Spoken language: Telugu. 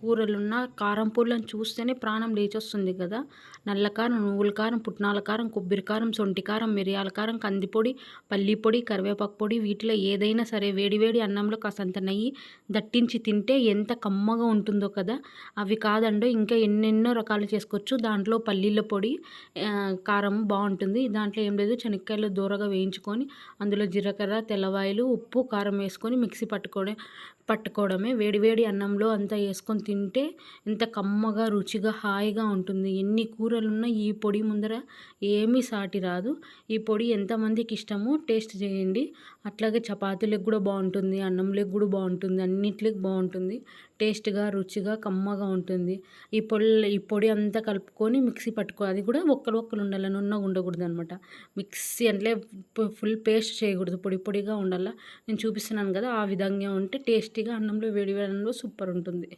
కూరలున్న కారం పూర్లను చూస్తేనే ప్రాణం లేచొస్తుంది కదా. నల్ల కారం నువ్వుల కారం పుట్నాల కారం కొబ్బరి కారం సొంటి కారం మిరియాల కారం కందిపొడి పల్లి పొడి కరివేపాకు పొడి వీటిలో ఏదైనా సరే వేడివేడి అన్నంలో కాసంత నెయ్యి దట్టించి తింటే ఎంత కమ్మగా ఉంటుందో కదా. అవి కాదండో ఇంకా ఎన్నెన్నో రకాలు చేసుకోవచ్చు. దాంట్లో పల్లీల పొడి కారం బాగుంటుంది. దాంట్లో ఏం లేదు శనక్కాయలు దూరగా వేయించుకొని అందులో జీలకర్ర తెల్లవాయలు ఉప్పు కారం వేసుకొని మిక్సీ పట్టుకోవడం పట్టుకోవడమే. వేడివేడి అన్నంలో అంతా వేసుకొని తింటే ఎంత కమ్మగా రుచిగా హాయిగా ఉంటుంది. ఎన్ని కూరలున్నా ఈ పొడి ముందర ఏమీ సాటి రాదు. ఈ పొడి ఎంతమందికి ఇష్టమో టేస్ట్ చేయండి. అట్లాగే చపాతీలకు కూడా బాగుంటుంది అన్నంలకు కూడా బాగుంటుంది అన్నిట్లకి బాగుంటుంది. టేస్ట్గా రుచిగా కమ్మగా ఉంటుంది. ఈ పొడి ఈ పొడి అంతా కలుపుకొని మిక్సీ పట్టుకో అది కూడా ఒక్కరు ఒక్కరు ఉండాలి నున్నగా ఉండకూడదు అనమాట మిక్సీ అంటే ఫుల్ పేస్ట్ చేయకూడదు. పొడి పొడిగా ఉండాలి. నేను చూపిస్తున్నాను కదా ఆ విధంగా ఉంటే టేస్టీగా అన్నంలో వేడి వేడంలో సూపర్ ఉంటుంది.